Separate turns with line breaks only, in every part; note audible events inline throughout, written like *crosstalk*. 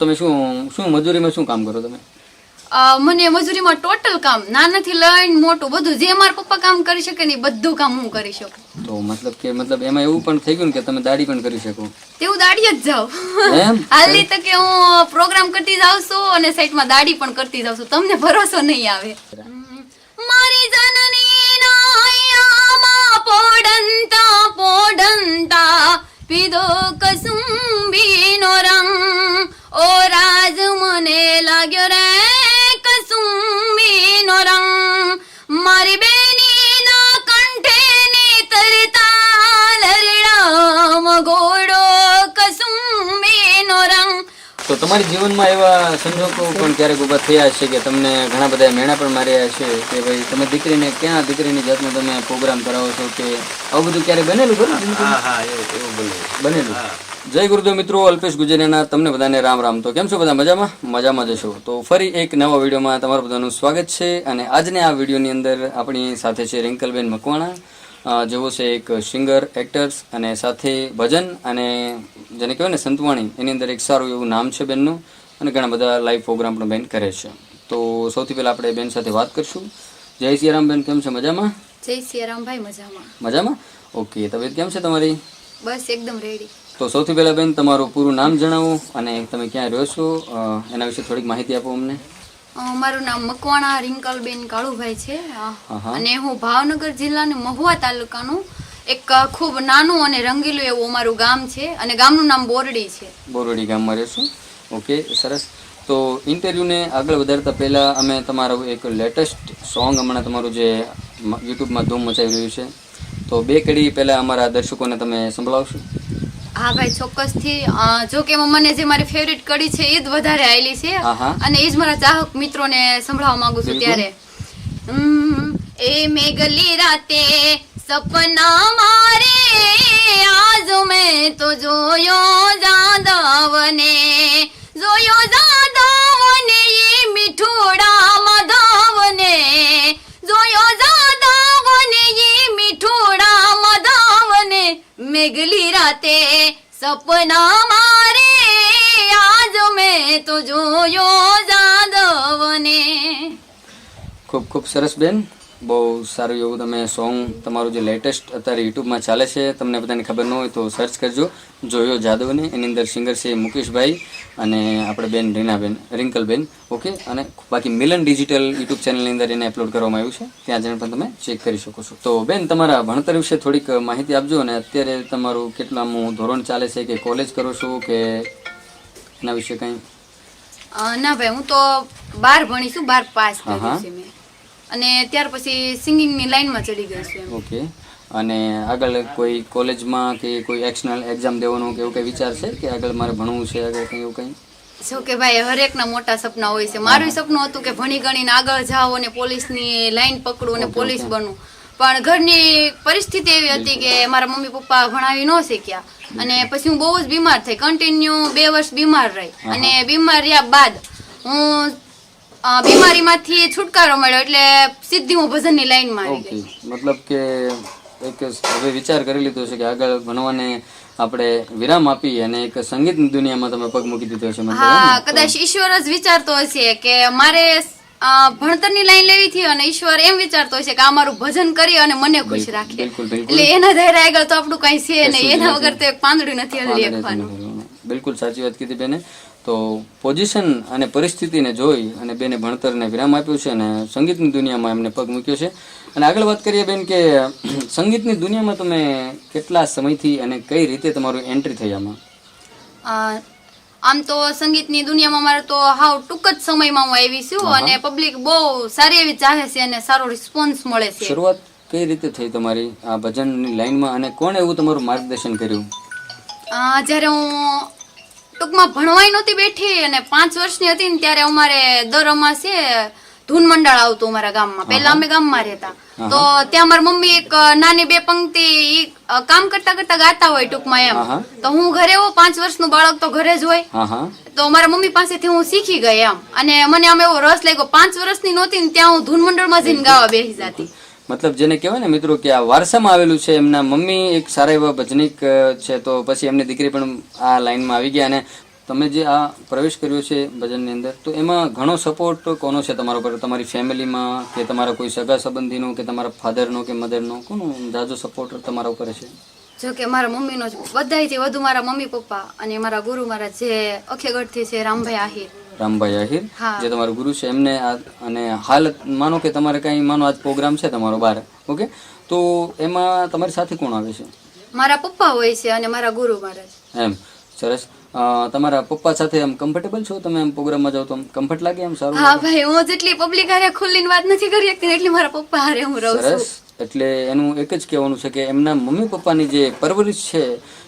તમે શું શું મજૂરીમાં શું કામ કરો તમે?
મને મજૂરીમાં ટોટલ કામ નાનાથી લઈને મોટું બધું જે મારા પપ્પા કામ કરી શકે ને બધું કામ હું કરી શકું.
તો મતલબ કે મતલબ એમાં એવું પણ થઈ ગયું કે તમે દાડી પણ કરી શકો?
તેવું દાડી જ
જાવ
હાલી તકે હું પ્રોગ્રામ કરતી જાઉં છું અને સાઈડમાં દાડી પણ કરતી જાઉં છું. તમને ભરોસો નહીં આવે. મારી જનની નાયામાં પોડંતા પોડંતા. પીધો કસુંબીનો રંગ. ઓ રાજ મને લાગ્યો રે કસુંબીનો રંગ. મારી બેનીના કંઠે ને તરતા લરડામ ઘોડો કસુંબીનો રંગ.
તો તમારી જીવનમાં એવા સંજોગો પણ ક્યારેક ઊભા થયા છે કે તમને ઘણા બધા મેણા પણ માર્યા છે કે ભાઈ તમે દીકરીને ક્યાં દીકરીની જાતનો તમે પ્રોગ્રામ કરાવો છો કે આવું બધું ક્યારે બનેલું ખરું?
હા હા એવું એવું બને
બનેલું? જય ગુરુદેવ મિત્રો અલ્પેશ ગુજરિયાના તમને બધાને રામ રામ. તો કેમ છો બધા? મજામાં? મજામાં જશો. તો ફરી એક નવા વિડીયોમાં તમારું બધાનું સ્વાગત છે અને આજને આ વિડીયોની અંદર આપણી સાથે છે રિંકલબેન મકવાણા જેવો જેઓ છે એક સિંગર એક્ટર્સ અને સાથે ભજન અને જેને કહેવાય ને સંતવાણી એની અંદર એક સારું એવું નામ છે બેનનું અને ઘણા બધા લાઈવ પ્રોગ્રામ પણ બેન કરે છે. તો સૌથી પહેલાં આપણે બેન સાથે વાત કરશું. જય સિયારામ બેન કેમ છે? મજામાં?
જય સિયારામભાઈ મજામાં.
મજામાં? ઓકે તબિયત કેમ છે તમારી?
બસ એકદમ રેડી
તો સૌથી પહેલા બેન તમારું પૂરું નામ જણાવો અને તમે ક્યાં રહ્યો છો? એના વિશે થોડીક માહિતી આપો અમને.
મારું નામ મકવાણા રિંકલબેન કાળુભાઈ છે. અને હું ભાવનગર જિલ્લાનું મહુવા તાલુકાનું એક ખૂબ નાનું અને રંગીલું એવું અમારું ગામ છે અને ગામનું નામ બોરડી છે.
બોરડી ગામમાં રહેશું. ઓકે સરસ. તો ઇન્ટરવ્યૂને આગળ વધારતા પહેલાં અમે તમારું એક લેટેસ્ટ સોંગ હમણાં તમારું જે યુટ્યુબમાં ધૂમ મચાવી રહ્યું છે. તો બે કડી પહેલાં અમારા દર્શકોને તમે સંભળાવશો.
હા ભાઈ ચોક્કસથી. જો કે મને જે મારી ફેવરિટ કડી છે એ જ વધારે આવેલી છે. અને એ જ મારા ચાહક મિત્રોને સંભળાવવા માંગુ છું ત્યારે. એ મેઘલી રાતે સપના મારે આજ મેં તો જોયો જાદવને. જોયો જાદવને એ મીઠોડા માધવને જોયો જાદવને મેઘલી રાતે સપના મારે આજ મેં તો જોયો જાદવને.
ખૂબ ખૂબ સરસ બેન. બહુ સારું એવું તમે સોંગ તમારું જે લેટેસ્ટ અત્યારે યુટ્યુબમાં ચાલે છે તમને બધાને ખબર ન હોય તો સર્ચ કરજો. જોયો જાદવને એની અંદર સિંગર છે મુકેશભાઈ અને આપણે બેન રીનાબેન રિંકલબેન. ઓકે અને બાકી મિલન ડિજિટલ યુટ્યુબ ચેનલની અંદર એને અપલોડ કરવામાં આવ્યું છે. ત્યાં જઈને પણ તમે ચેક કરી શકો છો. તો બેન તમારા ભણતર વિશે થોડીક માહિતી આપજો અને અત્યારે તમારું કેટલામું ધોરણ ચાલે છે કે કોલેજ કરો છો કે એના વિશે કંઈ?
ના ભાઈ હું તો બાર ભણીશું બાર પાસ
હા, હા.
કર્યું છે મેં. અને ત્યાર પછી સિંગિંગની લાઈનમાં ચડી ગઈ છું
ઓકે અને આગળ કોઈ કોલેજમાં કે કોઈ એક્સટર્નલ એક્ઝામ દેવાનો કે એવું કંઈ વિચાર છે કે આગળ મારે ભણવું છે આગળ કંઈ એવું કંઈ?
શું કે ભાઈ હરેકના મોટા સપના હોય છે. મારું સપનું હતું કે ભણી ગણીને આગળ જાઓ અને પોલીસની લાઈન પકડું અને પોલીસ બનું. પણ ઘરની પરિસ્થિતિ એવી હતી કે મારા મમ્મી પપ્પા ભણાવી ન શીખ્યા અને પછી હું બહુ જ બીમાર થઈ. કન્ટિન્યુ બે વર્ષ બીમાર રહી. અને બીમાર રહ્યા બાદ હું બીમારીમાંથી છુટકારો મળ્યો એટલે સીધી હું ભજનની લાઈનમાં આવી ગઈ.
મતલબ કે એક હવે વિચાર કરી લીધો છે કે આગળ ભણવાને આપણે વિરામ આપી અને એક સંગીત દુનિયામાં તમે પગ મૂકી દીધો છે
હા કદાચ ઈશ્વર જ વિચારતો હશે કે મારે ભણતરની લાઈન લેવી થી અને ઈશ્વર એમ વિચારતો હશે કે આ મારું ભજન કરી અને મને ખુશ રાખે. એટલે એના ધૈર્ય આગળ તો આપણું કઈ છે નહીં. એના વગર તો એક પાંદડું નથી હલી
બિલકુલ સાચી વાત કીધી બેને. તો પોઝિશન અને પરિસ્થિતિને જોઈ અને બેને ભણતરને વિરામ આપ્યું છે અને સંગીતની દુનિયામાં એમને પગ મૂક્યો છે. અને આગળ વાત કરીએ બેન કે સંગીતની દુનિયામાં તમે કેટલા સમયથી અને કઈ રીતે તમારું એન્ટ્રી થઈ આમાં?
આમ તો સંગીતની દુનિયામાં મારે તો હાવ ટૂંક જ સમયમાં હું આવી છું અને પબ્લિક બહુ સારી એવી ચાહે છે અને સારો રિસ્પોન્સ મળે છે.
શરૂઆત કઈ રીતે થઈ તમારી આ ભજનની લાઈનમાં અને કોણે એવું તમારું માર્ગદર્શન કર્યું?
જ્યારે હું ટૂંકમાં ભણવાય નહોતી બેઠી અને પાંચ વર્ષની હતી ને ત્યારે અમારે દર અમાસે ધૂન મંડળ આવતું અમારા ગામમાં. પહેલા અમે ગામમાં રહેતા. તો ત્યાં મારી મમ્મી એક નાની બે પંક્તિ કામ કરતા કરતા ગાતા હોય ટૂંકમાં એમ. તો હું ઘરે હોઉં પાંચ વર્ષનું બાળક તો ઘરે જ હોય. તો મારા મમ્મી પાસેથી હું શીખી ગઈ એમ. અને મને આમ એવો રસ લાગ્યો પાંચ વર્ષની નહોતી ને ત્યાં હું ધૂન મંડળમાં જઈને ગાવા બેસી જતી.
મતલબ જેને કહેવાય ને મિત્રો કે આ વારસામાં આવેલું છે, એમના મમ્મી એક સારા એવા ભજનિક છે, તો પછી એમની દીકરી પણ આ લાઈનમાં આવી ગયા અને તમે જે આ પ્રવેશ કર્યો છે ભજનની અંદર, તો એમાં ઘણો સપોર્ટ કોનો છે તમારા પર? તમારી ફેમિલીમાં કે તમારા કોઈ સગા સંબંધીનો કે તમારા ફાધરનો કે મધરનો, કોનો જાજો સપોર્ટ તમારા ઉપર છે?
જો કે મારા મમ્મીનો બધાથી વધુ મારા મમ્મી પપ્પા અને મારા ગુરુ મારા જે અખેગઢથી છે રામભાઈ આહિર
રામભાઈ આહિર જે તમારા ગુરુ છે એમને અને હાલ માનો કે તમારે કઈ માનો આજ પ્રોગ્રામ છે તમારો બહાર ઓકે? તો એમાં તમારી સાથે કોણ આવે છે?
મારા પપ્પા હોય છે અને મારા ગુરુ મહારાજ
એમ સરસ. તમારા પપ્પા સાથે એમ કમ્ફર્ટેબલ છો? તમે એમ પ્રોગ્રામમાં જાઓ તો કમ્ફર્ટ લાગે એમ સારું
હા ભાઈ હું જેટલી પબ્લિક હારે ખુલ્લીને વાત નથી કરી શકતી એટલી મારા પપ્પા હારે હું રહું છું.
સરસ. એટલે એનું એક જ કહેવાનું છે કે એમના મમ્મી પપ્પાની જે પરવરિશ છે,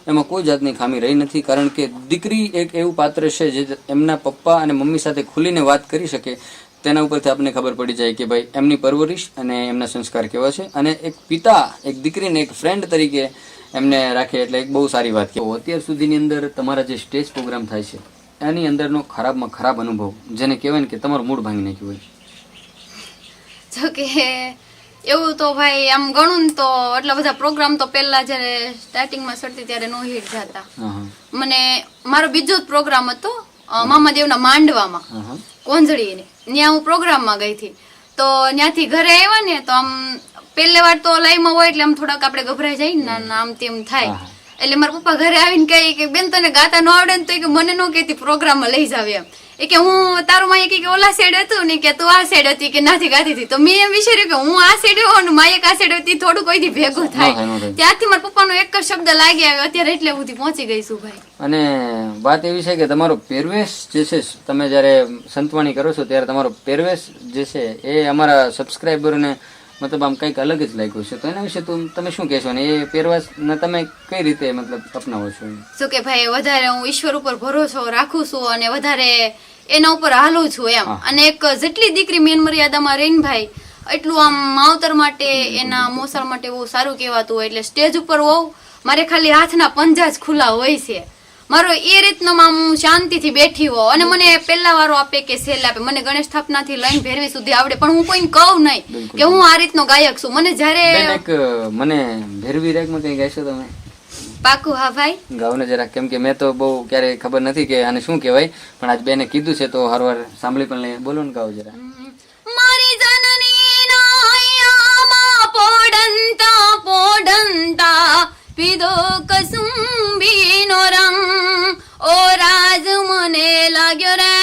એમાં કોઈ જાતની ખામી રહી નથી, કારણ કે દીકરી એક એવું પાત્ર છે જે એમના પપ્પા અને મમ્મી સાથે ખુલીને વાત કરી શકે, તેના ઉપરથી આપણને ખબર પડી જાય કે ભાઈ, એમની પરવરિશ અને એમના સંસ્કાર કેવા છે. અને એક પિતા, એક દીકરીને એક ફ્રેન્ડ તરીકે એમને રાખે, એટલે એક બહુ સારી વાત કે અત્યાર સુધીની અંદર તમારા જે સ્ટેજ પ્રોગ્રામ થાય છે, એની અંદરનો ખરાબમાં ખરાબ અનુભવ, જેને કહેવાય ને કે તમારું મૂડ ભાંગી નાખ્યું હોય
જો કે એવું તો ભાઈ આમ ગણું ને તો એટલા બધા પ્રોગ્રામ તો પહેલા જ્યારે સ્ટાર્ટિંગમાં ચડતી ત્યારે નો હિટ જતા. મને મારો બીજો જ પ્રોગ્રામ હતો મામાદેવના માંડવામાં. કોંજળીને. ત્યાં હું પ્રોગ્રામમાં ગઈ હતી. તો ત્યાંથી ઘરે આવ્યા ને તો આમ પહેલી વાર તો લાઈવમાં હોય એટલે આમ થોડાક આપણે ગભરાઈ જાય ને આમ તેમ થાય. એટલે મારા પપ્પા ઘરે આવીને કહે કે બેન તને ગાતા ન આવડે ને તો કે મને ન કહેતી પ્રોગ્રામમાં લઈ જાવ એમ. એ કે હું તારું માં કે ઓલા સાઈડ હતું ને કે તું આ સાઈડ હતી કે નાથી ગાતી હતી. તો મેં એમ વિચાર્યું કે હું આ સાઈડ હોઉં ને માયક આ સાઈડ હતી થોડું કોઈથી ભેગું
થાય,
ત્યાંથી મારા પપ્પાનો એક જ શબ્દ લાગી આવ્યો અત્યારે એટલે સુધી પહોંચી ગઈ છું ભાઈ.
અને વાત એવી છે કે તમારો પહેરવેશ જે છે તમે જ્યારે સંતવાણી કરો છો ત્યારે તમારો પહેરવેશ જે છે એ અમારા સબસ્ક્રાઈબરોને મતલબ આમ કંઈક અલગ જ લાગ્યું છે. તો એના વિશે તું તમે શું કહેશો ને? એ પહેરવેશને તમે કઈ રીતે મતલબ અપનાવો છો?
શું કે ભાઈ વધારે હું ઈશ્વર ઉપર ભરોસો રાખું છું અને વધારે એના ઉપર હાલું છું એમ. અને એક જેટલી દીકરી મેન મર્યાદામાં રહીને ભાઈ એટલું આમ માવતર માટે એના મોસાળ માટે બહુ સારું કહેવાતું હોય. એટલે સ્ટેજ ઉપર હોઉં મારે ખાલી હાથના પંજા જ ખુલ્લા હોય છે. મારો એ રીતનો આમ હું શાંતિથી બેઠી હોઉં અને મને પહેલા વારો આપે કે સેલ આપે. મને ગણેશ સ્થાપનાથી લઈને ભેરવી સુધી આવડે. પણ હું કોઈને કહું નહીં કે હું આ રીતનો ગાયક છું. મને જ્યારે
મને ભેરવી રેકમાં કંઈ ગાઈશો તમે?
પાકું હા ભાઈ?
ગાઉને જરા કેમ કે મેં તો બહુ ક્યારે ખબર નથી કે આને શું કહેવાય પણ આજ બેને કીધું છે તો હરવાર સાંભળી પણ લઈએ. બોલો ને ગાઉ જરા.
મારી જનની નાયામાં પોડંતા પોડંતા. પીધો કસુંબીનો રંગ ઓ રાજ, મને લાગ્યો રે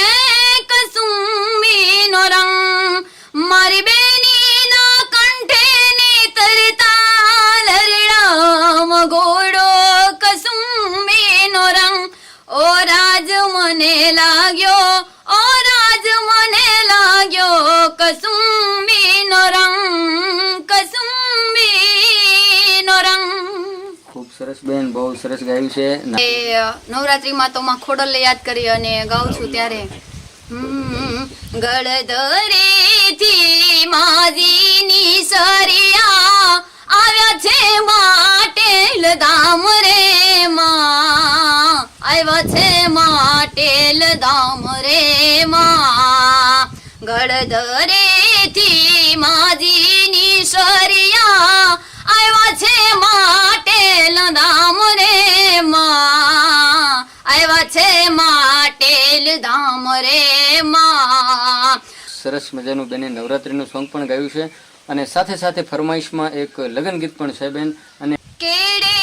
કસુંબીનો રંગ મારી બેનીના કંઠે નીતરતા લરડામ ઘોડો કસુંબીનો રંગ ઓ રાજ, મને લાગ્યો, ઓ રાજ, મને લાગ્યો કસુંબીનો
સરસ બેન બહુ સરસ ગાયું છે.
એ નવરાત્રીમાં તો માં ખોડલને યાદ કરી અને ગાઉં છું ત્યારે. હમ, ગળદરેથી માજીની સરિયા આવ્યા છે માટેલ ધામ રે માં. આવ્યા છે માટેલ ધામ રે માં. ગળદરેથી માજીની સરિયા આવ્યા છે માટે ધામ રે માં. આવ્યા છે માટેલ ધામ રે માં.
સરસ મજાનું બેને નવરાત્રીનું સોંગ પણ ગાયું છે. અને સાથે સાથે ફરમાઈશમાં એક લગ્ન ગીત પણ છે બેન. અને
કેડે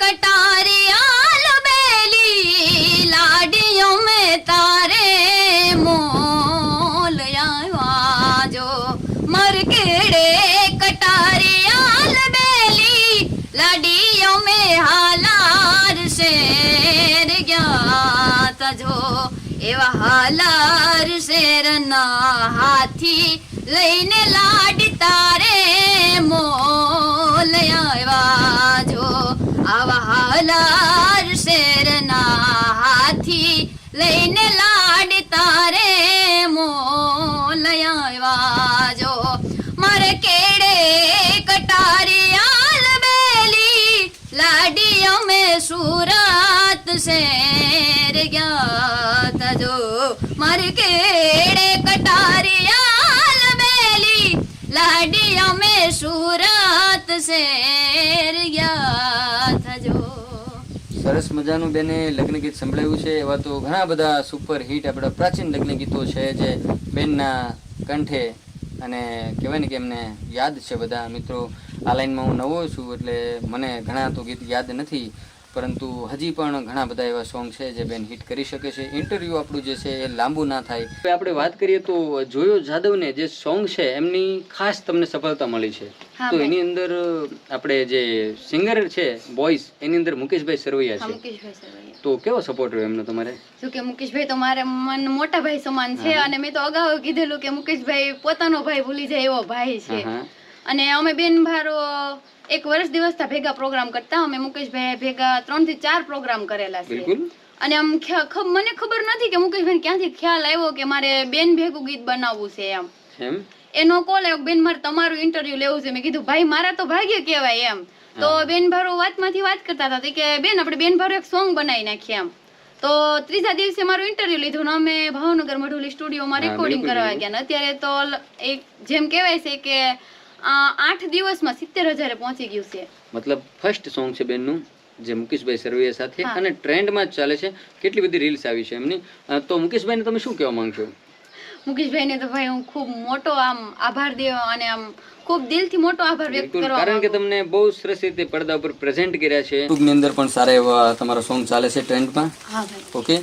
કટારિયાલ બેલી લાડીઓ મે તારે મોલ આવ્યા જો. મર કેડે કટારિયાલ બેલી में हालार शेर ज्ञाता जो? એવા હાલાર શેરના હાથી લઈને લાડ તારે મોલ આવ્યા જો આવા હાલાર શેરના હાથી લઈને લાડ તારે મોલ આવ્યા જો મારે કેડે સુરત શેર ગયા તજો મારે કેડે કટારિયાલ બેલી લાડી અમે સુરત શેર ગયા થજો
સરસ મજાનું બેને લગ્ન ગીત સંભળાયું છે. એવા તો ઘણા બધા સુપર હિટ આપણા પ્રાચીન લગ્ન ગીતો છે જે બેનના કંઠે. અને કહેવાય ને કે એમને યાદ છે બધા. મિત્રો, આ લાઈનમાં હું નવો છું એટલે મને ઘણા તો ગીત યાદ નથી. પરંતુ હજી પણ ઘણા બધા એવા સોંગ છે જે બેન હિટ કરી શકે છે. ઇન્ટરવ્યૂ આપણું જે છે એ લાંબુ ના થાય. આપણે વાત કરીએ તો જોયો જાદવને જે સોંગ છે એમની ખાસ તમને સફળતા મળી છે. તો એની અંદર આપણે જે સિંગર છે બોયસ એની અંદર મુકેશભાઈ સરવૈયા છે. તો કેવો સપોર્ટ રહ્યો એમનો તમારે?
જો કે મુકેશભાઈ તો મારે મન મોટા ભાઈ સમાન છે અને મેં તો અગાઉ કીધેલું કે મુકેશભાઈ પોતાનો ભાઈ ભૂલી જાય એવો ભાઈ છે. અને અમે બેન ભારો એક વર્ષ દિવસથી ભેગા પ્રોગ્રામ કરતા અમે મુકેશભાઈ ભેગા ત્રણથી ચાર પ્રોગ્રામ કરેલા છે. અને આમ મને ખબર નથી કે મુકેશભાઈ ક્યાંથી ખ્યાલ આવ્યો કે મારે બેન ભેગું ગીત બનાવવું છે એમ. એનો કોલ આવ્યો બેન મારે તમારું ઇન્ટરવ્યુ લેવું છે. મેં કીધું ભાઈ મારા તો ભાગ્ય કહેવાય એમ. તો બેન ભારો વાતમાંથી વાત કરતા હતા. કે બેન આપણે બેન ભારો એક સોંગ બનાવી નાખીએ એમ. તો ત્રીજા દિવસે મારું ઇન્ટરવ્યુ લીધું ને અમે ભાવનગર મઢુલી સ્ટુડિયોમાં રેકોર્ડિંગ કરવા ગયા ને અત્યારે તો એક જેમ કહેવાય છે કે આઠ દિવસમાં સિત્તેર હજારે પહોંચી ગયું છે.
મતલબ ફર્સ્ટ સોંગ છે બેનનું જે મુકેશભાઈ સરવૈયા સાથે અને ટ્રેન્ડમાં જ ચાલે છે. કેટલી બધી રીલ્સ આવી છે એમની. તો મુકેશભાઈને તમે શું કહેવા માંગશો?
મુકેશભાઈને તો ભાઈ હું ખૂબ મોટો આમ આભાર દેવા અને આમ ખૂબ દિલથી મોટો આભાર વ્યક્ત કરવા
કારણ કે તમને બહુ સરસ રીતે પડદા ઉપર પ્રેઝન્ટ કર્યા છે. યુટ્યુબની અંદર પણ સારા એવા તમારા સોંગ ચાલે છે ટ્રેન્ડમાં ઓકે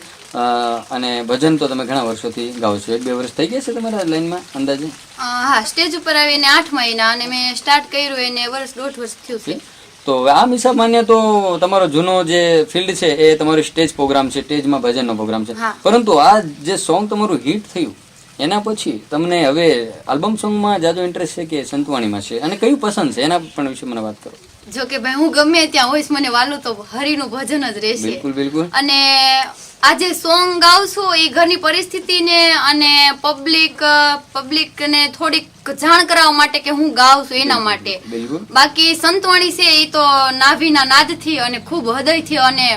અને ભજન તો તમે ઘણા વર્ષોથી ગાઓ છો. એક બે વર્ષ થઈ ગયા છે તમારા લાઈનમાં અંદાજે?
હા સ્ટેજ ઉપર આવીને આઠ મહિના અને મેં સ્ટાર્ટ કર્યું એને વર્ષ દોઢ વર્ષ થયું છે.
તો આમ હિસાબ માન્ય તો તમારો જૂનો જે ફિલ્ડ છે એ તમારો સ્ટેજ પ્રોગ્રામ છે સ્ટેજમાં ભજનનો પ્રોગ્રામ છે. પરંતુ આ જે સોંગ તમારું હિટ થયું એના પછી તમને હવે આલ્બમ સોંગમાં જાજો ઇન્ટરેસ્ટ છે કે સંતવાણીમાં છે? અને કયું પસંદ છે? એના પણ વિશે મને વાત કરો.
જો કે ભાઈ હું ગમે ત્યાં હોઈશ મને વાલું તો હરિનું ભજન જ રહેશે.
બિલકુલ બિલકુલ.
અને આજે સોંગ ગાવશું એ ઘરની પરિસ્થિતિને અને પબ્લિક પબ્લિકને થોડીક જાણ કરાવવા માટે કે હું ગાઉં છું એના માટે. બાકી સંતવાણી છે એ તો નાભીના નાદથી અને ખૂબ હૃદયથી અને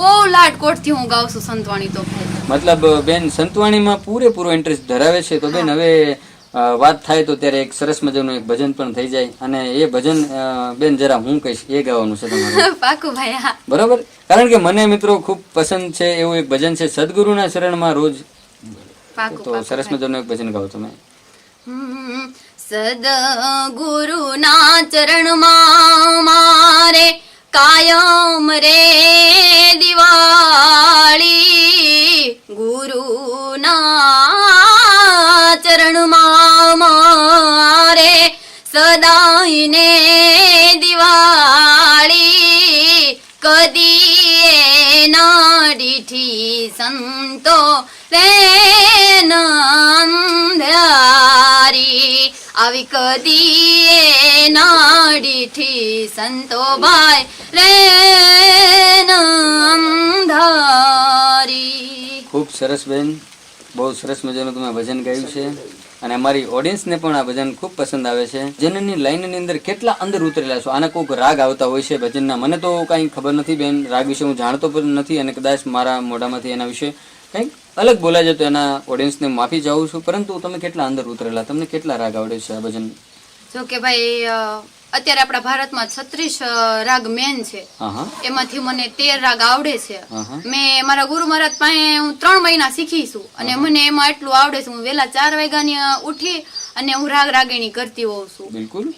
બહુ લાડકોટથી હું ગાઉં છું સંતવાણી તો. ભાઈ
મતલબ બેન સંતવાણીમાં પૂરેપૂરો ઇન્ટરેસ્ટ ધરાવે છે. તો બેન હવે વાત થાય તો ત્યારે એક સરસ મજાનું એક ભજન પણ થઈ જાય. અને એ ભજન બેન જરા હું કહીશ એ ગાવાનું છે તમારું. *laughs*
પાકું ભાઈ હા.
બરાબર? કારણ કે મને મિત્રો ખૂબ પસંદ છે એવું એક ભજન છે સદગુરુના શરણમાં રોજ. તો સરસ મજાનું એક ભજન ગાઓ તમે.
સદગુરુના ચરણમાં મારે કાયમ રે દિવાળી. ગુરુના ચરણમાં મારે સદાયને દિવાળી કદી ના દીઠી સંતો રે નંધારી આવી કદી ના દીઠી સંતો ભાઈ રે નંધારી
ખૂબ સરસ બેન, બહુ સરસ મજાનું તમે ભજન ગાયું છે. અને અમારી ઓડિયન્સને પણ આ ભજન ખૂબ પસંદ આવે છે. ભજનની લાઈનની અંદર કેટલા અંદર ઉતરેલા છો? આના કોઈક રાગ આવતા હોય છે ભજનના? મને તો કાંઈ ખબર નથી બેન, રાગ વિશે હું જાણતો પણ નથી અને કદાચ મારા મોઢામાંથી એના વિશે કંઈક અલગ બોલાય તો એના ઓડિયન્સને માફી ચાહું છું. પરંતુ તમે કેટલા અંદર ઉતરેલા? તમને કેટલા રાગ આવડે છે આ ભજન?
જો કે ભાઈ અત્યારે આપણા ભારતમાં છત્રીસ રાગ મેન છે. એમાંથી મને તેર રાગ આવડે છે. મેં મારા ગુરુ મહારાજ પાસે હું ત્રણ મહિના શીખી છું. અને મને એમાં એટલું આવડે છે હું વહેલા ચાર વાગ્યાની ઉઠી અને હું રાગ રાગીણી કરતી હોઉં છું.
બિલકુલ.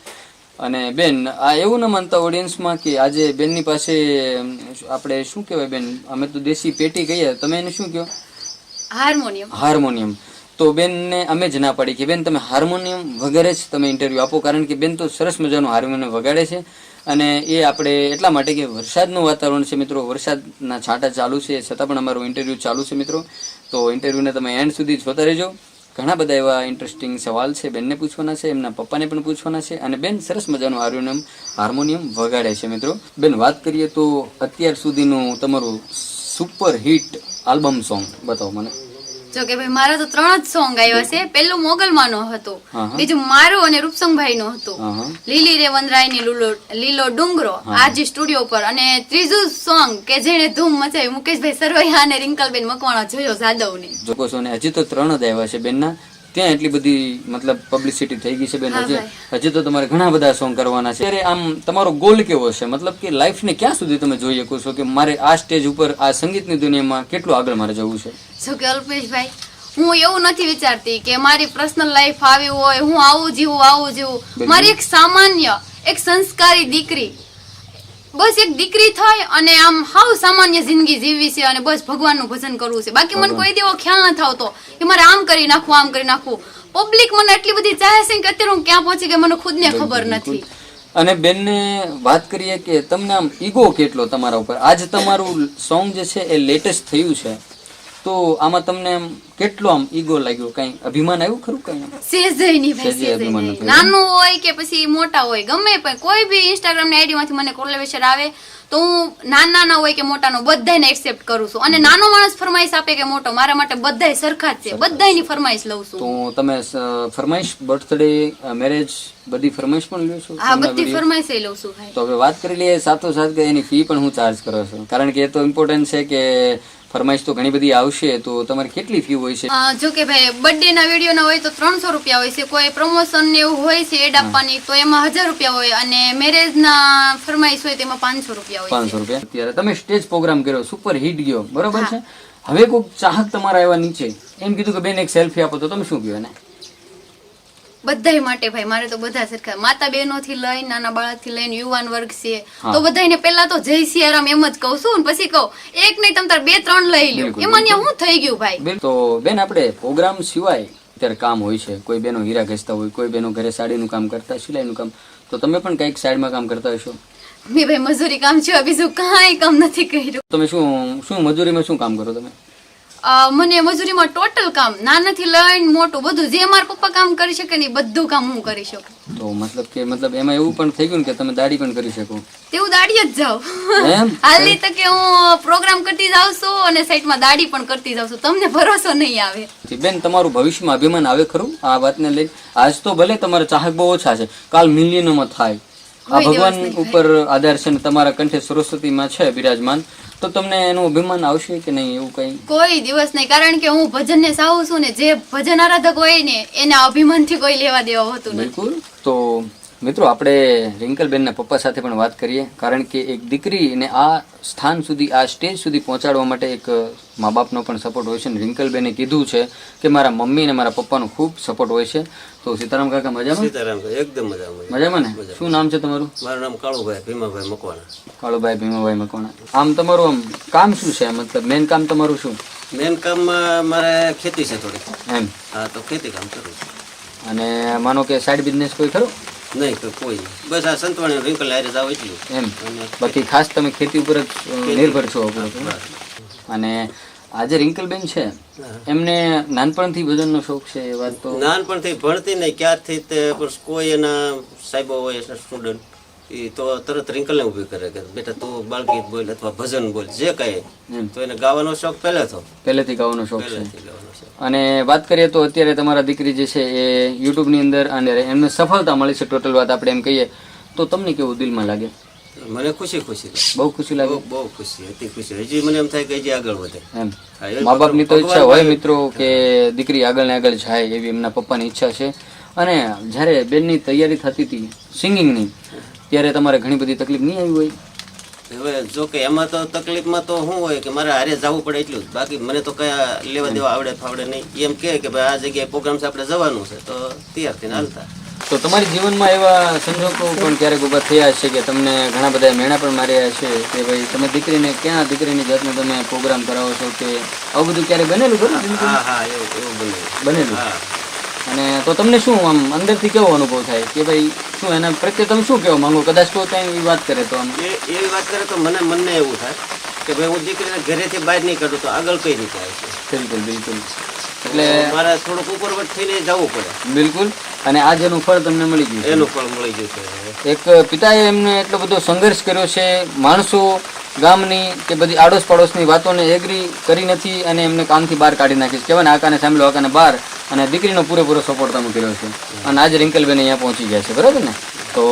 અને બેન આ એવું ન માનતા ઓડિયન્સમાં કે આજે બેનની પાસે આપણે શું કહેવાય બેન અમે તો દેશી પેટી કહીએ તમે એને શું કહો?
હાર્મોનિયમ.
હાર્મોનિયમ. તો બેનને અમે જ ના પાડી કે બેન તમે હાર્મોનિયમ વગેરે જ તમે ઇન્ટરવ્યૂ આપો, કારણ કે બેન તો સરસ મજાનું હાર્મોનિયમ વગાડે છે અને એ આપણે એટલા માટે કે વરસાદનું વાતાવરણ છે મિત્રો, વરસાદના છાંટા ચાલુ છે, છતાં પણ અમારું ઇન્ટરવ્યૂ ચાલુ છે મિત્રો. તો ઇન્ટરવ્યૂને તમે એન્ડ સુધી જોતા રહેજો. ઘણા બધા એવા ઇન્ટરેસ્ટિંગ સવાલ છે બેનને પૂછવાના છે, એમના પપ્પાને પણ પૂછવાના છે અને બેન સરસ મજાનું હાર્મોનિયમ હાર્મોનિયમ વગાડે છે મિત્રો. બેન વાત કરીએ તો અત્યાર સુધીનું તમારું સુપર હિટ આલ્બમ સોંગ બતાવો મને.
જો કે ભાઈ મારા તો ત્રણ જ સોંગ આવ્યા છે. પેલું મોગલમાં નો હતો. બીજું મારું અને રૂપસંગભાઈ નો હતો લીલી રે વનરાયની લીલો લીલો ડુંગરો આજી સ્ટુડિયો પર. અને ત્રીજું સોંગ કે જેને ધૂમ મચાવી મુકેશભાઈ સરવૈયા અને રિંકલબેન મકવાણા જોયો
જોકો છો ને હજી તો ત્રણ જ આવ્યા છે બેનના. ત્યાં એટલી બધી મતલબ પબ્લિસિટી થઈ ગઈ છે બેન. હજી હજી તો તમારે ઘણા બધા સોંગ કરવાના છે. ત્યારે આમ તમારો ગોલ કેવો છે? મતલબ કે લાઈફને ક્યાં સુધી તમે જોઈ શકો છો કે મારે આ સ્ટેજ ઉપર આ સંગીતની દુનિયામાં કેટલું આગળ મારે જવું છે?
જો કે અલ્પેશભાઈ હું એવું નથી વિચારતી કે મારી પર્સનલ લાઈફ આવી હોય હું આવું જીવું આવું જીવું. મારી એક સામાન્ય એક સંસ્કારી દીકરી બસ એક દીકરી થઈ અને આમ હાવ સામાન્ય જિંદગી જીવવી છે અને બસ ભગવાનનું ભજન કરવું છે. બાકી મને કોઈ દેવો ખ્યાલ ન થતો કે મારે આમ કરી નાખવું આમ કરી નાખવું. પબ્લિક મને એટલી બધી ચાહે છે કે અત્યારે હું ક્યાં પહોંચી ગઈ મને ખુદને ખબર નથી.
અને બેનને વાત કરીએ કે તમને આમ ઈગો કેટલો તમારા ઉપર? આજ તમારું સોંગ જે છે એ લેટેસ્ટ થયું છે. તો આમાં તમને કેટલો આમ ઈગો લાગ્યો? કઈ અભિમાન આવ્યું ખરું કઈ
સેજય નહીં ભાઈ
અભિમાન
નાનું હોય કે પછી મોટા હોય ગમે પણ કોઈ બી ઇન્સ્ટાગ્રામની આઈડી માંથી મને કોલેવેશન આવે તો હું નાના નાના હોય કે મોટાનો બધાને એક્સેપ્ટ કરું છું. અને નાનો માણસ ફરમાઈશ આપે કે મોટો મારા માટે બધાય સરખા જ છે. બધાયની ફરમાઈશ લઉં છું.
તો તમે ફરમાઈશ બર્થડે મેરેજ બધી ફરમાઈશ પણ લ્યો છો?
હા બધી? ફરમાઈશ લઉં છું ભાઈ.
તો હવે વાત કરી લઈએ સાથોસાથ કે એની ફી પણ હું ચાર્જ કરો છો કારણ કે એ તો ઇમ્પોર્ટન્ટ છે કે ફરમાઈશ તો ઘણી બધી આવશે તો તમારે કેટલી ફી હોય છે?
જો કે ભાઈ બર્થડે ના વીડિયો ના હોય તો ત્રણસો રૂપિયા હોય છે. કોઈ પ્રમોશન ને એવું હોય છે એડ આપવાની તો એમાં હજાર રૂપિયા હોય અને મેરેજ ના ફરમાઈશ હોય તેમાં પાંચસો રૂપિયા હોય
પાંચસો રૂપિયા. અત્યારે તમે સ્ટેજ પ્રોગ્રામ કર્યો સુપર હિટ ગયો. બરોબર છે? હવે કોઈક ચાહક તમારા એવા નીચે એમ કીધું કે બેન એક સેલ્ફી આપો તો તમે શું કહો એને?
બધાય માટે ભાઈ મારે તો બધા સરખા. માતા બહેનો થી લઈને નાના બાળકથી લઈને યુવાન વર્ગ છે. તો બધાને પેલા તો જય સિયારામ એમ જ કહું છું પછી કહું એક નહીં તમ તાર બે ત્રણ લઈ લ્યો. એમાં હું થઈ ગયું ભાઈ?
તો બેન આપણે પ્રોગ્રામ સિવાય અત્યારે કામ હોય છે. કોઈ બેનો હીરા ઘસતા હોય કોઈ બેનો ઘરે સાડીનું કામ કરતા સિલાઈનું કામ. તો તમે પણ કંઈક સાઈડમાં કામ કરતા હશો?
મેં ભાઈ મજૂરી કામ છે બીજું કાંઈ કામ નથી કર્યું.
તમે શું શું મજૂરીમાં શું કામ કરો તમે?
મને મજૂરીમાં ટોટલ કામ નાનાથી લઈને મોટું બધું જે મારા પપ્પા કામ કરી શકે ને બધું કામ હું કરી શકું.
તો મતલબ કે મતલબ એમાં એવું પણ થઈ ગયું કે તમે દાઢી પણ કરી શકો?
તેવું દાડી જ જાઉં.
એમ? *laughs*
હાલી તકે હું પ્રોગ્રામ કરતી જાઉં છું અને સાઈડમાં દાડી પણ કરતી જાઉં છું. તમને ભરોસો નહીં આવે.
બેન તમારું ભવિષ્યમાં અભિમાન આવે ખરું? આ વાતને લઈ આજ તો ભલે તમારા ચાહક બહુ ઓછા છે કાલ મિલિયનોમાં થાય. આ ભગવાન ઉપર આધાર છે ને તમારા કંઠે સરસ્વતીમાં છે બિરાજમાન. તો તમને એનું અભિમાન આવશે કે નહીં એવું કઈ?
કોઈ દિવસ નહીં કારણ કે હું ભજનને સાવું છું ને જે ભજન આરાધક હોય ને એના અભિમાનથી કોઈ લેવા દેવા હોતું નથી.
બિલકુલ. તો મિત્રો આપણે રિંકલબેનના પપ્પા સાથે પણ વાત કરીએ કારણ કે એક દીકરીને આ સ્થાન સુધી આ સ્ટેજ સુધી પહોંચાડવા માટે એક મા બાપનો પણ સપોર્ટ હોય છે અને રિંકલબેને કીધું છે કે મારા મમ્મી અને મારા પપ્પાનો ખૂબ સપોર્ટ હોય છે. તો સીતારામ કાકા મજામાં?
સીતારામ એકદમ મજામાં.
મજામાં ને? શું નામ છે તમારું?
મારું નામ કાળુભાઈ ભીમાભાઈ મકવાણા.
કાળુભાઈ ભીમાભાઈ મકવાણા. આમ તમારું આમ કામ શું છે? મતલબ મેન કામ તમારું શું?
મેન કામમાં મારે ખેતી છે થોડી
એમ.
હા તો ખેતી કામ કરું
અને માનો કે સાઈડ બિઝનેસ કોઈ ખરો?
નહીં તો કોઈ બસ આ સંતવાણી રિંકલ લારે જાવ એટલું.
એમ. બાકી ખાસ તમે ખેતી ઉપર જ નિર્ભર છો. અને આજે રિંકલબેન છે એમને નાનપણથી ભજનનો શોખ છે એ વાત તો
નાનપણથી ભણતી નહીં ક્યારથી તે કોઈ એના સાહેબો હોય સ્ટુડન્ટ એ તો તરત રિંકલને ઊભી કરે કે બેટા તું બાળગીત બોલ અથવા ભજન બોલ જે કહે તો એને ગાવાનો શોખ પહેલા તો
પહેલેથી ગાવાનો શોખ છે. અને વાત કરીએ તો અત્યારે તમારા દીકરી જે છે એ યુટ્યુબની અંદર અને એમને સફળતા મળી છે ટોટલ વાત આપણે એમ કહીએ. તો તમને કેવું દિલમાં લાગે?
મને ખુશી ખુશી
બહુ ખુશી લાગે?
બહુ ખુશી હતી ખુશી. હજી મને એમ થાય કે હજી આગળ વધે.
એમ. મા બાપની તો ઈચ્છા હોય મિત્રો કે દીકરી આગળ ને આગળ જાય એવી એમના પપ્પાની ઈચ્છા છે. અને જ્યારે બેનની તૈયારી થતી હતી સિંગિંગની ત્યારે તમારે ઘણી બધી તકલીફ નહીં આવી હોય?
હવે જો કે એમાં તો તકલીફમાં તો શું હોય કે મારે હારે જવું પડે એટલું જ. બાકી મને તો કયા લેવા દેવા આવડે ફાવડે નહીં. એમ કે કે ભાઈ આ જગ્યાએ પ્રોગ્રામ છે આપણે જવાનું છે. તો તૈયાર થઈને હાલતા.
તો તમારી જીવનમાં એવા સંજોગો પણ ક્યારેક ઊભા થયા છે કે તમને ઘણા બધા મેણા પણ માર્યા છે કે ભાઈ તમે દીકરીને ક્યાં દીકરીની જાતને તમે પ્રોગ્રામ કરાવો છો કે આવું બધું ક્યારે બનેલું બરાબર
હા હા એવું એવું બને
બનેલું?
હા.
અને તો તમને શું આમ અંદરથી કેવો અનુભવ થાય કે ભાઈ શું એના પ્રત્યે તમે શું કહેવા માંગો? કદાચ તો ત્યાં એવી વાત કરે તો આમ.
એ એવી વાત કરે તો મને મનને એવું થાય કે ભાઈ હું દીકરીને ઘરેથી બહાર નહીં કાઢું તો આગળ કઈ રીતે આવે છે?
બિલકુલ બિલકુલ. એટલે
મારે થોડુંક ઉપરવટ થઈને જવું પડે.
બિલકુલ. અને આજ એનું ફળ તમને મળી ગયું
એનું ફળ મળી ગયું છે.
એક પિતાએ એમને એટલો બધો સંઘર્ષ કર્યો છે માણસો ગામની કે બધી આડોશ પાડોશની વાતોને એગ્રી કરી નથી અને એમને કામથી બહાર કાઢી નાખી છે. કહેવાય ને આકાને સાંભળ્યો આકાને બહાર. અને દીકરીનો પૂરેપૂરો સપોર્ટ તમે કર્યો છે. અને આજે રિંકલબેન અહીંયા પહોંચી ગયા છે, બરાબર ને? તો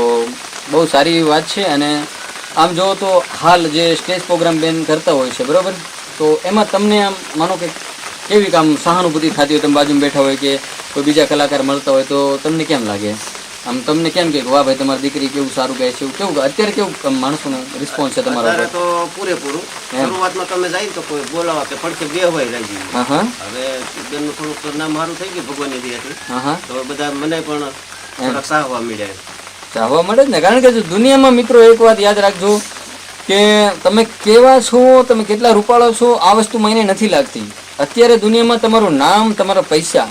બહુ સારી વાત છે અને આમ જુઓ તો હાલ જે સ્ટેજ પ્રોગ્રામ બેન કરતા હોય છે, બરાબર? તો એમાં તમને આમ માનો કે કેવી કામ સહાનુભૂતિ થતી હોય, તમે બાજુમાં બેઠા હોય કે કોઈ બીજા કલાકાર મળતા હોય, તો તમને કેમ લાગે? આમ તમને કેમ કે વાહ ભાઈ તમારી દીકરી કેવું સારું ગાય છે? કેવું અત્યારે કેવું માણસોનો રિસ્પોન્સ છે તમારો
અત્યારે તો પૂરેપૂરું. શરૂઆતમાં તમે જાય તો કોઈ બોલાવા કે પડખે બે હોય રાજી.
હા હા
હવે બેનનું થોડુંક નામ મારું થઈ ગયું ભગવાનની દયાથી. તો બધા મને પણ થોડાક સાહવા મળ્યા
ચાહવા મળે જ ને કારણ કે જો દુનિયામાં મિત્રો એક વાત યાદ રાખજો કે તમે કેવા છો તમે કેટલા રૂપાળો છો આ વસ્તુ મને નથી લાગતી. અત્યારે દુનિયામાં તમારું નામ તમારા પૈસા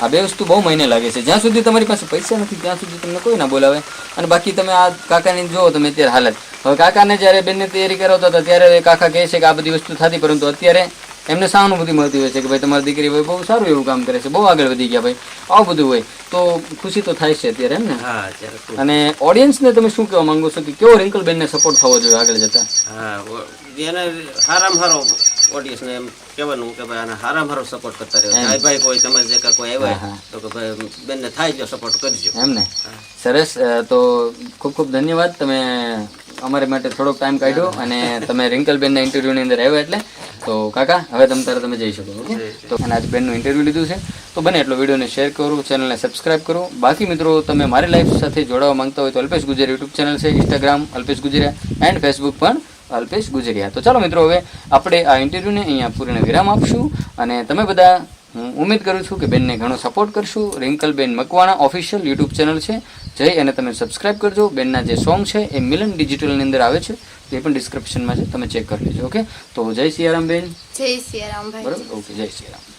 આ બે વસ્તુ બહુ મહિને લાગે છે. જ્યાં સુધી તમારી પાસે પૈસા નથી ત્યાં સુધી તમને કોઈ ના બોલાવે. અને બાકી તમે આ કાકાની જોવો તમે અત્યારે હાલત. હવે કાકાને જ્યારે બેનને તૈયારી કરાવતા હતા ત્યારે કાકા કહે છે કે આ બધી વસ્તુ થતી પરંતુ અત્યારે એમને સહાનુભૂતિ મળતી હોય છે કે ભાઈ તમારી દીકરી ભાઈ બહુ સારું એવું કામ કરે છે બહુ આગળ વધી ગયા ભાઈ. આવું બધું હોય. તો ખુશી તો થાય છે અત્યારે એમ ને? અને ઓડિયન્સને તમે શું કહેવા માંગો છો કે કેવો રિંકલબેનને સપોર્ટ થવો જોઈએ આગળ જતા?
હા હારામાં હારો ઓડિયન્સને એમ કહેવાનું કે ભાઈ આને હારામ હારો સપોર્ટ કરતા રહ્યો. ભાઈ ભાઈ કોઈ તમારે જે કોઈ આવ્યા તો કે ભાઈ બેનને થાય જો સપોર્ટ કરજો.
એમ ને? સરસ તો ખૂબ ખૂબ ધન્યવાદ. તમે અમારી માટે થોડોક ટાઈમ કાઢ્યો અને તમે રિંકલબેનના ઇન્ટરવ્યૂની અંદર આવ્યા એટલે. તો કાકા હવે તમે તારે તમે જઈ શકો ઓકે? તો અને આજે બેનનું ઇન્ટરવ્યૂ લીધું છે. તો બને એટલો વિડીયોને શેર કરો ચેનલને સબસ્ક્રાઇબ કરો. બાકી મિત્રો તમે મારી લાઈફ સાથે જોડાવા માંગતા હોય તો અલ્પેશ ગુજરાત યુટ્યુબ ચેનલ છે Instagram Alpesh Gujarat and Facebook પણ અલ્પેશ ગુજરિયા. તો ચાલો મિત્રો હવે આપણે આ ઇન્ટરવ્યૂને અહીંયા પૂર્ણ વિરામ આપશું અને તમે બધા હું ઉમેદ કરું છું કે બેનને ઘણો સપોર્ટ કરશું. Rinkalben Makwana official YouTube channel છે. જઈ અને તમે સબસ્ક્રાઇબ કરજો. બેનના જે સોંગ છે એ મિલન ડિજિટલની અંદર આવે છે. એ પણ ડિસ્ક્રિપ્શનમાં છે. તમે ચેક કરી લેજો ઓકે તો જય સિયારામ બેન.
જય સિયારામ
બરાબર? ઓકે જય સિયારામ.